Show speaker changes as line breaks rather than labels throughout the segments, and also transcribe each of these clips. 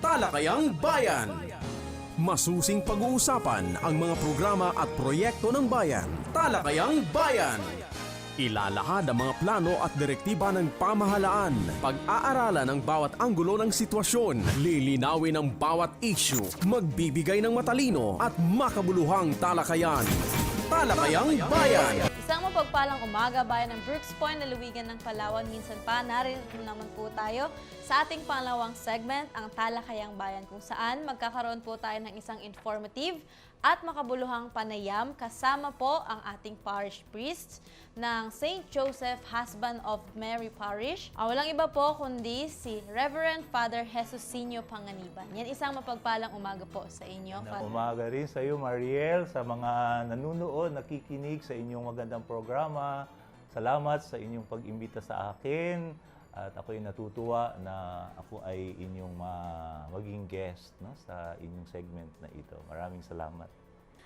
Talakayang Bayan. Masusing pag-uusapan ang mga programa at proyekto ng bayan. Talakayang Bayan. Ilalahad ang mga plano at direktiba ng pamahalaan. Pag-aaralan ang bawat anggulo ng sitwasyon. Lilinawin ang bawat issue. Magbibigay ng matalino at makabuluhang talakayan. Talakayang Bayan.
Mapagpalang umaga bayan ng Brooks Point, lalawigan ng Palawan. Minsan pa, narito naman po tayo sa ating pangalawang segment, ang Talakayang Bayan, kung saan magkakaroon po tayo ng isang informative at makabuluhang panayam kasama po ang ating parish priest ng St. Joseph Husband of Mary Parish. Ah, walang iba po kundi si Reverend Father Jesusinio Panganiban. Yan isang mapagpalang umaga po sa inyo,
Na
Father.
umaga rin sa iyo, Mariel, sa mga nanunood, nakikinig sa inyong magandang programa. Salamat sa inyong pag-imbita sa akin. At ako'y natutuwa na ako ay inyong ma- maging guest no, sa inyong segment na ito. Maraming salamat.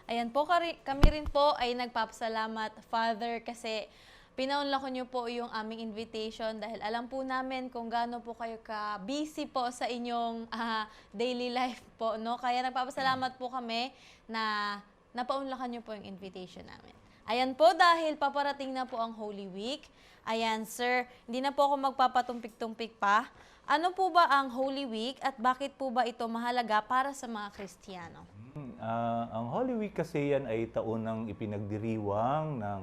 Ayan po, kami rin po ay nagpapasalamat, Father, kasi pinaunla ko niyo po yung aming invitation dahil alam po namin kung gaano po kayo ka-busy po sa inyong ah, daily life po, no? Kaya nagpapasalamat po kami na napaunlakan niyo po yung invitation namin. Ayan po, dahil paparating na po ang Holy Week. Ayan, sir, hindi na po ako magpapatumpik-tumpik pa. Ano po ba ang Holy Week at bakit po ba ito mahalaga para sa mga Kristiyano?
Ah, ang Holy Week kasi yan ay taon ng ipinagdiriwang ng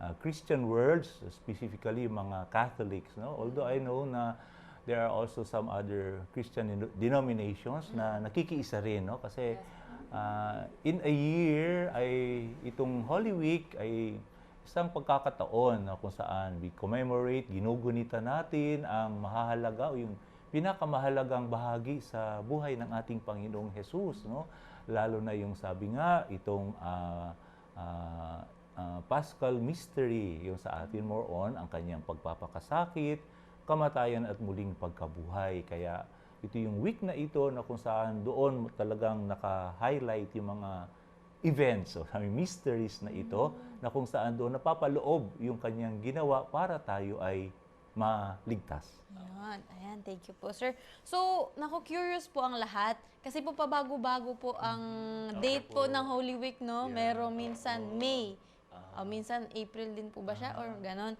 ah, Christian worlds, specifically mga Catholics. No? Although I know na there are also some other Christian deno- denominations na nakikiisa rin. No? Kasi ah, in a year, ay itong Holy Week ay isang pagkakataon na kung saan we commemorate, ginugunita natin ang mahahalaga o yung pinakamahalagang bahagi sa buhay ng ating Panginoong Jesus, no? Lalo na yung sabi nga itong ah, ah, ah, Paschal mystery, yung sa atin more on ang kanyang pagpapakasakit, kamatayan at muling pagkabuhay. Kaya ito yung week na ito na kung saan doon talagang naka-highlight yung mga events o sabi mysteries na ito na kung saan doon napapaloob yung kanyang ginawa para tayo ay maligtas.
Ayan, ayan, thank you po, sir. So, naku, curious po ang lahat. Kasi po pabago-bago po ang date po ng Holy Week, no? Merong minsan May. O minsan April din po ba siya? Or ganon.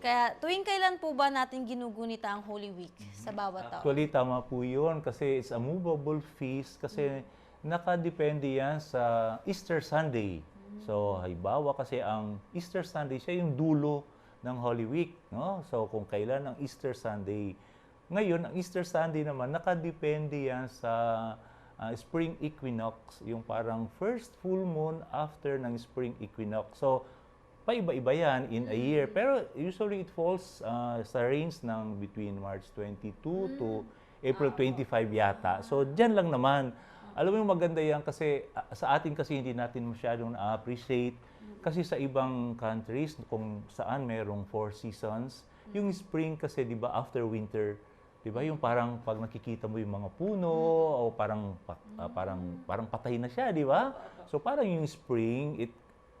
Kaya tuwing kailan po ba natin ginugunita ang Holy Week sa bawat taon?
Actually, tama po yun kasi it's a movable feast kasi nakadepende yan sa Easter Sunday. So, halimbawa kasi ang Easter Sunday, siya yung dulo ng Holy Week. No? So, kung kailan ang Easter Sunday. Ngayon, ang Easter Sunday naman, nakadepende yan sa ah, spring equinox, yung parang first full moon after ng spring equinox. So, paiba-iba yan in a year. Pero usually it falls ah, sa range ng between March 22 to April 25 yata. So, dyan lang naman. Alam mo yung maganda yan kasi ah, sa atin kasi hindi natin masyadong na-appreciate. Kasi sa ibang countries, kung saan merong four seasons, yung spring kasi, di ba, after winter, di ba, yung parang pag nakikita mo yung mga puno, o parang, pa- ah, parang, parang patay na siya, di ba? So, parang yung spring, it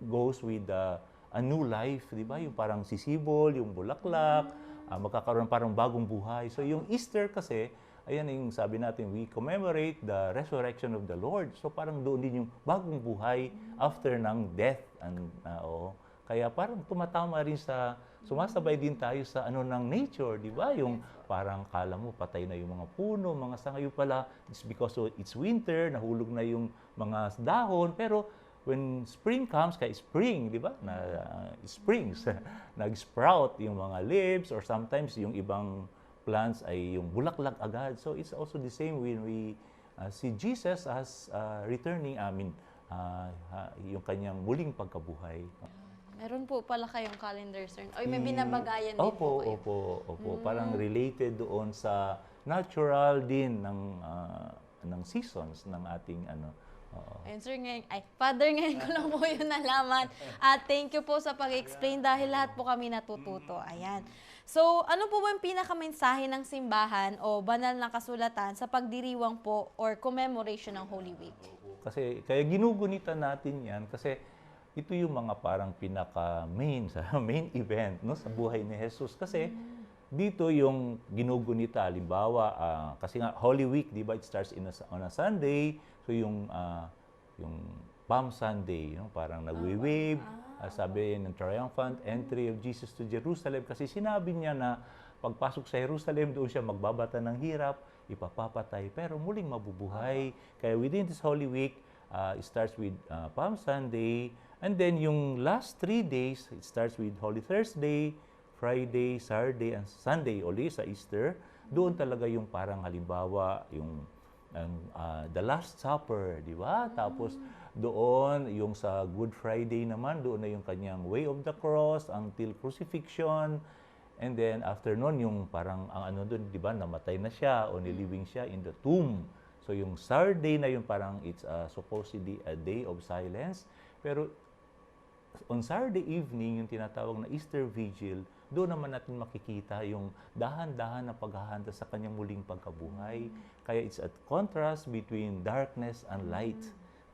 goes with uh, a new life, di ba? Yung parang sisibol, yung bulaklak, ah, magkakaroon parang bagong buhay. So, yung Easter kasi, ayan yung sabi natin, we commemorate the resurrection of the Lord. So parang doon din yung bagong buhay after ng death. And, ah, oo. Kaya parang tumatama rin sa, sumasabay din tayo sa ano ng nature, di ba? Yung parang kala mo patay na yung mga puno, mga sanga. Yung pala, it's because it's winter, nahulog na yung mga dahon. Pero when spring comes, kaya spring, di ba? Na uh, springs, nag-sprout yung mga leaves or sometimes yung ibang plants ay yung bulaklak agad. So it's also the same when we uh, see Jesus as uh, returning, I mean, uh, ha- yung kanyang muling pagkabuhay.
Meron po pala kayong calendar, sir. Oy, may binabagayan din
opo,
po kayo.
Opo, opo, Parang related doon sa natural din ng ah, ng seasons ng ating ano. oo.
Ayun, sir, ngayon, ay, father, ngayon ko lang po yun nalaman. At thank you po sa pag-explain dahil lahat po kami natututo. Ayan. So, ano po ba yung pinakamensahe ng simbahan o banal na kasulatan sa pagdiriwang po or commemoration ng Holy Week?
Kasi kaya ginugunita natin 'yan kasi ito yung mga parang pinaka main sa main event no sa buhay ni Jesus. Kasi dito yung ginugunita, halimbawa, ah, kasi nga Holy Week, di ba, it starts in a, on a Sunday, so yung ah, yung Palm Sunday, no? parang nagwi-wave, ah, sabi ng triumphant entry of Jesus to Jerusalem, kasi sinabi niya na pagpasok sa Jerusalem, doon siya magbabata ng hirap, ipapapatay, pero muling mabubuhay. Kaya within this Holy Week, ah, it starts with ah, Palm Sunday, and then yung last three days, it starts with Holy Thursday, Friday, Saturday, and Sunday uli sa Easter, doon talaga yung parang halimbawa, yung ang, ah, The Last Supper, di ba? Tapos doon, yung sa Good Friday naman, doon na yung kanyang Way of the Cross until Crucifixion. And then after nun, yung parang ang ano doon, di ba, namatay na siya o nilibing siya in the tomb. So yung Saturday na yun parang it's ah, supposedly a day of silence. Pero on Saturday evening, yung tinatawag na Easter Vigil, doon naman natin makikita yung dahan-dahan na paghahanda sa kanyang muling pagkabuhay. Kaya it's a contrast between darkness and light.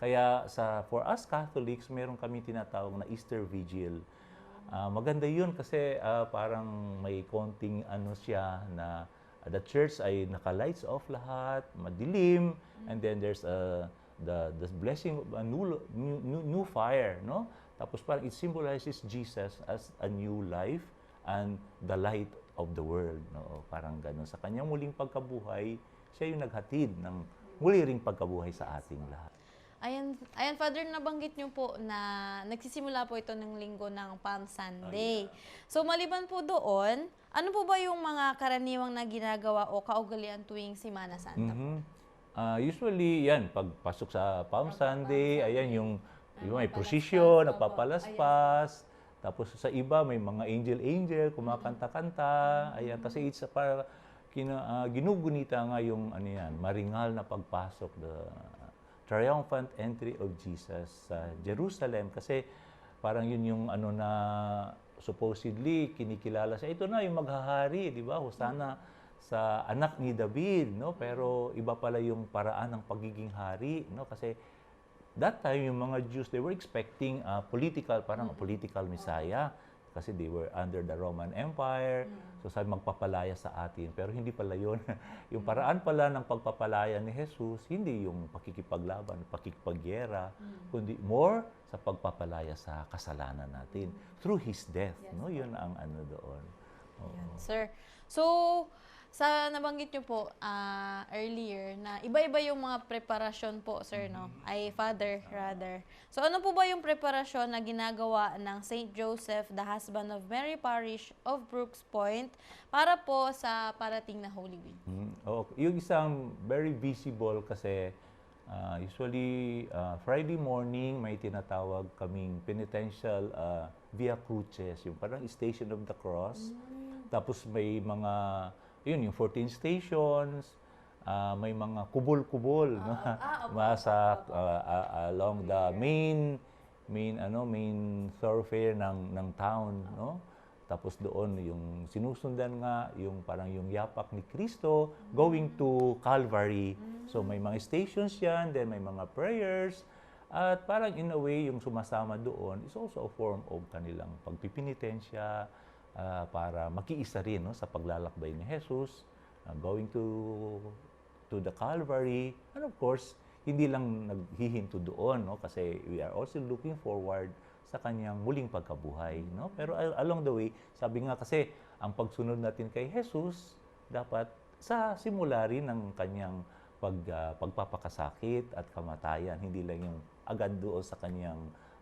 Kaya sa for us Catholics, meron kami tinatawag na Easter Vigil. Ah, maganda yun kasi ah, parang may konting ano siya na ah, the church ay naka-lights off lahat, madilim, and then there's a the the blessing of a new, new, new fire, no? Tapos parang it symbolizes Jesus as a new life and the light of the world, no? Parang ganun. Sa kanyang muling pagkabuhay, siya yung naghatid ng muli ring pagkabuhay sa ating lahat.
Ayan, ayan, Father, nabanggit niyo po na nagsisimula po ito ng linggo ng Palm Sunday. So, maliban po doon, ano po ba yung mga karaniwang na ginagawa o kaugalian tuwing Simana Santa?
Mhm. Ah, usually, yan, pagpasok sa Palm Sunday, ayan yung, yung may procession, nagpapalaspas. Tapos sa iba, may mga angel-angel, kumakanta-kanta. Ayan, kasi it's para, kina, ah, ginugunita nga yung, ano yan, maringal na pagpasok, the triumphant entry of Jesus sa Jerusalem. Kasi parang yun yung ano na supposedly kinikilala sa ito na yung maghahari, di ba? Hosana sa anak ni David, no? Pero iba pala yung paraan ng pagiging hari, no? Kasi that time yung mga Jews they were expecting a political parang a political messiah kasi they were under the Roman Empire. So sabi magpapalaya sa atin, pero hindi pala 'yon. yung paraan pala ng pagpapalaya ni Jesus hindi yung pakikipaglaban, pakikipagyera, kundi more sa pagpapalaya sa kasalanan natin through his death, no? 'Yun ang ano doon. Oo.
Yan, sir. So, sa nabanggit niyo po ah, earlier na iba-iba yung mga preparasyon po, sir, no? Ay, father, rather. So, ano po ba yung preparasyon na ginagawa ng St. Joseph, the husband of Mary Parish of Brooks Point, para po sa parating na Holy Week?
Mm, oo. Yung isang very visible kasi ah, usually ah, Friday morning may tinatawag kaming penitential ah, Via Cruces, yung parang Station of the Cross. Tapos may mga, yun, yung 14 stations, ah, may mga kubol-kubol, no? Masa ah, ah, along the main main ano main thoroughfare ng ng town, no? Tapos doon yung sinusundan nga yung parang yung yapak ni Kristo going to Calvary. So may mga stations yan, then may mga prayers. At parang in a way yung sumasama doon is also a form of kanilang pagpipinitensya ah, para makiisa rin no, sa paglalakbay ni Jesus, ah, going to to the Calvary. And of course, hindi lang naghihinto doon, no? kasi we are also looking forward sa kanyang muling pagkabuhay. No? Pero al- along the way, sabi nga kasi, ang pagsunod natin kay Jesus, dapat sa simula rin ng kanyang pag, ah, pagpapakasakit at kamatayan, hindi lang yung agad doon sa kanyang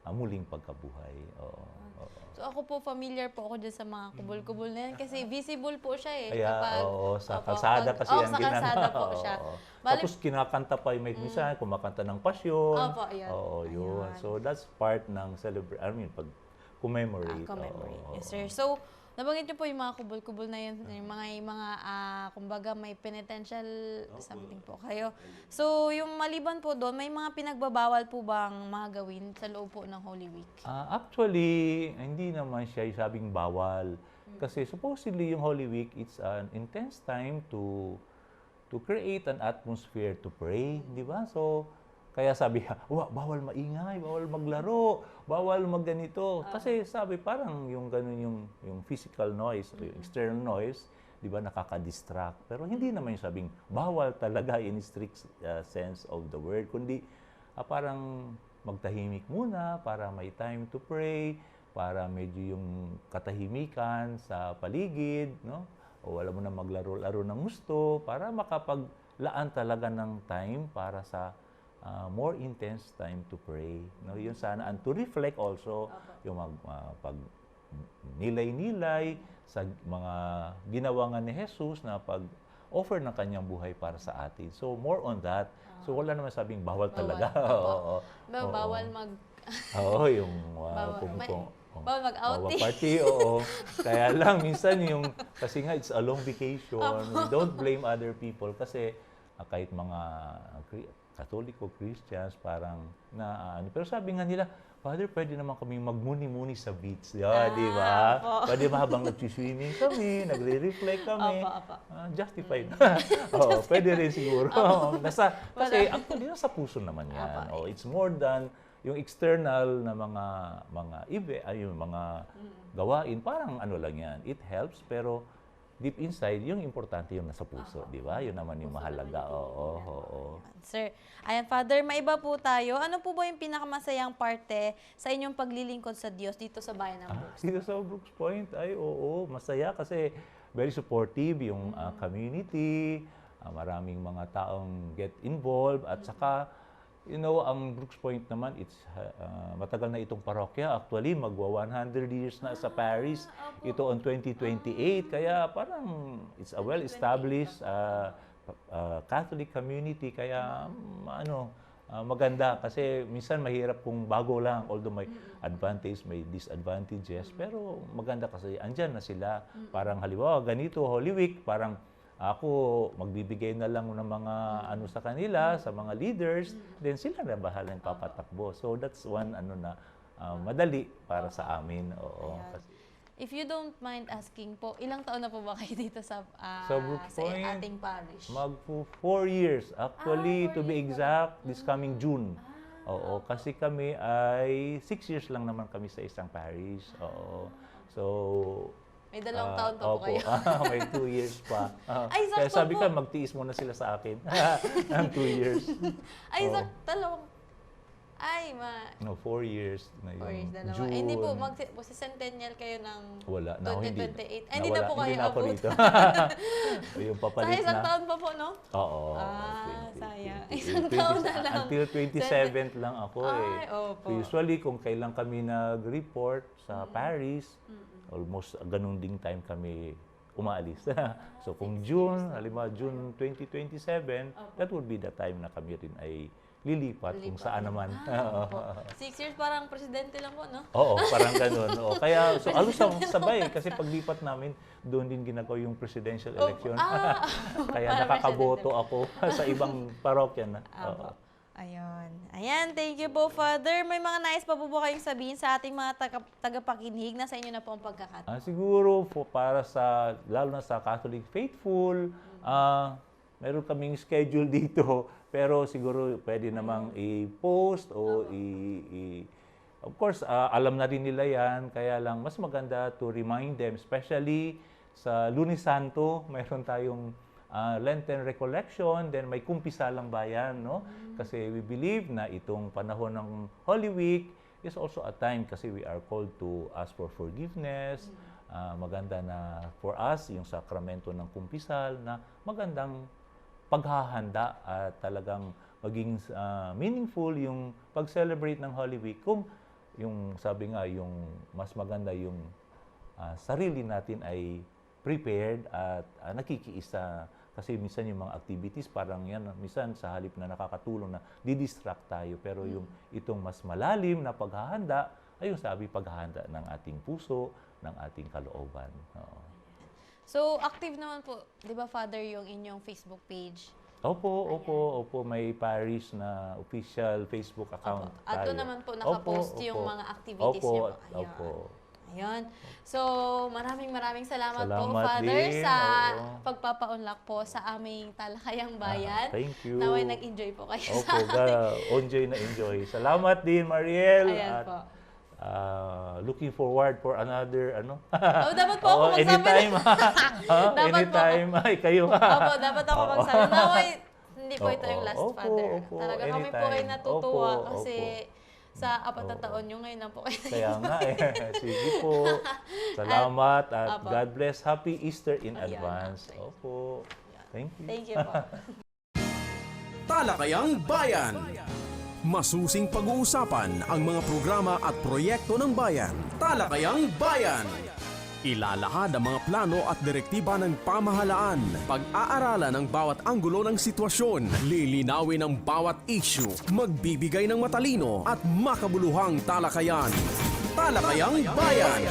ah, muling pagkabuhay. Oo, oo.
So, ako po, familiar po ako dyan sa mga kubol-kubol na yan kasi visible po siya eh.
Kaya,
kapag,
oo, sa
Opo,
kalsada
pag-
kasi
oo,
ang
sa
ginagawa.
kalsada po siya.
oo.
Bali-
Tapos kinakanta pa yung may minsan, kumakanta ng pasyon.
Opo, yun.
Oo, yun.
Ayun.
So that's part ng celebrate, I mean, pag commemorate.
Ah, commemorate.
oo,
Yes, sir. So, nabanggit niyo po yung mga kubol-kubol na yun, yung mga, yung mga ah, kumbaga, may penitential something po kayo. So, yung maliban po doon, may mga pinagbabawal po bang mga gawin sa loob po ng Holy Week?
Ah, actually, hindi naman siya yung sabing bawal. Kasi supposedly yung Holy Week, it's an intense time to to create an atmosphere to pray, di ba? So, kaya sabi, wa, bawal maingay, bawal maglaro, bawal magganito. Kasi sabi, parang yung ganun yung, yung physical noise, o yung external noise, di ba, nakaka-distract. Pero hindi naman yung sabing bawal talaga in strict uh, sense of the word, kundi ah, parang magtahimik muna para may time to pray, para medyo yung katahimikan sa paligid, no? O wala mo na maglaro-laro ng gusto para makapaglaan talaga ng time para sa ah, more intense time to pray. No, yun sana and to reflect also yung mag, ah, pag nilay-nilay sa mga ginawa nga ni Jesus na pag offer ng kanyang buhay para sa atin. So more on that. So wala naman sabing bawal talaga.
Bawal. Opo.
Oo.
Ba-
Oo.
bawal mag
Oo, yung uh,
Bawal.
kung,
May-
kung, oh,
bawal mag-outing.
bawal party, oo. Kaya lang, minsan yung, kasi nga, it's a long vacation. We don't blame other people kasi ah, kahit mga Katoliko, Christians, parang na ano. Pero sabi nga nila, Father, pwede naman kami magmuni-muni sa beach. Yeah,
Ah,
di ba? Pwede ba habang nag-swimming kami, nagre-reflect kami.
Opo, opo.
Ah, justified. Oo, pwede rin siguro. nasa, kasi actually, nasa puso naman yan.
Opo.
Oh, it's more than yung external na mga mga ibe, ay yung mga gawain, parang ano lang yan. It helps, pero deep inside, yung importante yung nasa puso, di ba? Yun naman yung mahalaga. Oo, oo, oo.
Sir, ayan Father, maiba po tayo. Ano po ba yung pinakamasayang parte sa inyong paglilingkod sa Diyos dito sa bayan ng Brooks?
Dito sa Brooks Point, ay oo, masaya kasi very supportive yung ah, community, ah, maraming mga taong get involved at saka you know, ang Brooks Point naman, it's ah, matagal na itong parokya. Actually, magwa 100 years na sa parish. Ito on 2028. Kaya parang it's a well-established ah, ah, Catholic community. Kaya mm, ano, ah, maganda kasi minsan mahirap kung bago lang although may advantage may disadvantages pero maganda kasi andyan na sila parang halimbawa ganito Holy Week parang ako magbibigay na lang ng mga ano sa kanila sa mga leaders then sila na bahala ng papatakbo so that's one ano na ah, madali para sa amin oo kasi
If you don't mind asking po, ilang taon na po ba kayo dito sa, ah,
Sa Brooks
sa
Point,
ating parish?
Mag four years. Actually,
Ah,
to be
years Ah.
exact, this coming June. Oo, kasi kami ay six years lang naman kami sa isang parish. Oo. So,
May dalawang
ah,
taon pa po
opo.
kayo.
may two years pa. Ah,
Ay,
Kaya
sakto
sabi
po.
ka, magtiis muna sila sa akin. Ng two years.
Ay,
Oo.
sak, dalawang, ay, ma,
No, four years na yung
four years, dalawa.
June.
Eh, hindi po, mag, centennial kayo ng
Wala na ako, hindi.
2028. Ay, hindi na
Nawala-
po kayo
Hindi na
abot.
rito. yung
Sa
papalit
isang
na.
taon pa po, no?
Oo.
Ah,
20,
sayang.
20,
Isang
20,
taon na lang.
Until 27th lang ako eh.
Ay, opo.
Usually, kung kailan kami nag-report sa Paris, almost ganun ding time kami umaalis. so kung June, halimbawa June 2027, that would be the time na kami rin ay lilipat kung
Lilipat.
saan naman.
Ah, opo. Six years parang presidente lang po, no?
Oo, parang ganun. Oo. Kaya, so alos ang sabay kasi paglipat namin, doon din ginagawa yung presidential election.
ah,
Kaya nakakaboto ako sa ibang parokya na. Oo.
Ayun. Ayan, thank you po, Father. May mga nais pa po ba kayong sabihin sa ating mga taga, tagapakinig na sa inyo na po ang pagkakataon?
Ah, siguro po para sa lalo na sa Catholic faithful, ah meron kaming schedule dito pero siguro pwede namang i-post o i, i- Of course, ah, alam na rin nila 'yan kaya lang mas maganda to remind them especially sa Lunes Santo, mayroon tayong ah, Lenten recollection, then may kumpisalang bayan, no? Kasi we believe na itong panahon ng Holy Week is also a time kasi we are called to ask for forgiveness. Ah, maganda na for us yung sakramento ng kumpisal na magandang paghahanda at talagang maging ah, meaningful yung pag-celebrate ng Holy Week kung yung sabi nga yung mas maganda yung ah, sarili natin ay prepared at ah, nakikiisa kasi minsan yung mga activities parang yan minsan sa halip na nakakatulong na didistract tayo pero yung itong mas malalim na paghahanda ay yung sabi paghahanda ng ating puso ng ating kalooban Oo.
So, active naman po, di ba, Father, yung inyong Facebook page?
Opo, opo, opo, may parish na official Facebook account
Opo. At
tayo.
doon naman po nakapost
Opo,
yung
opo.
mga activities
opo,
niyo. Ayan.
Opo.
Ayun. So, maraming maraming salamat, po,
Salamat
Father,
din.
sa
Oo.
pagpapaunlak po sa aming talakayang bayan.
Ah, thank you.
Naway nag-enjoy po kayo
Opo,
sa
ga, enjoy na enjoy. Salamat din, Mariel.
Ayan
at
po.
ah, looking forward for another ano.
Oh, dapat po ako
Oo,
magsabi.
anytime. ha?
Dapat po
anytime. Ay, kayo ha.
Opo, dapat ako
Oo.
magsabi. Naway, hindi po ito
Oo,
yung last
opo,
father.
opo,
Talaga kami po ay
anytime.
natutuwa
Opo,
kasi
opo.
Sa apat na taon nyo ngayon na po kayo.
Kaya nga eh. Sige po. Salamat at
Opo.
God bless. Happy Easter in
Ayan,
advance.
okay.
Opo. Thank you.
Thank you po.
Talakayang Bayan. Masusing pag-uusapan ang mga programa at proyekto ng bayan. Talakayang Bayan. Ilalahad ang mga plano at direktiba ng pamahalaan. Pag-aaralan ang bawat anggulo ng sitwasyon. Lilinawin ang bawat issue. Magbibigay ng matalino at makabuluhang talakayan. Talakayang Bayan.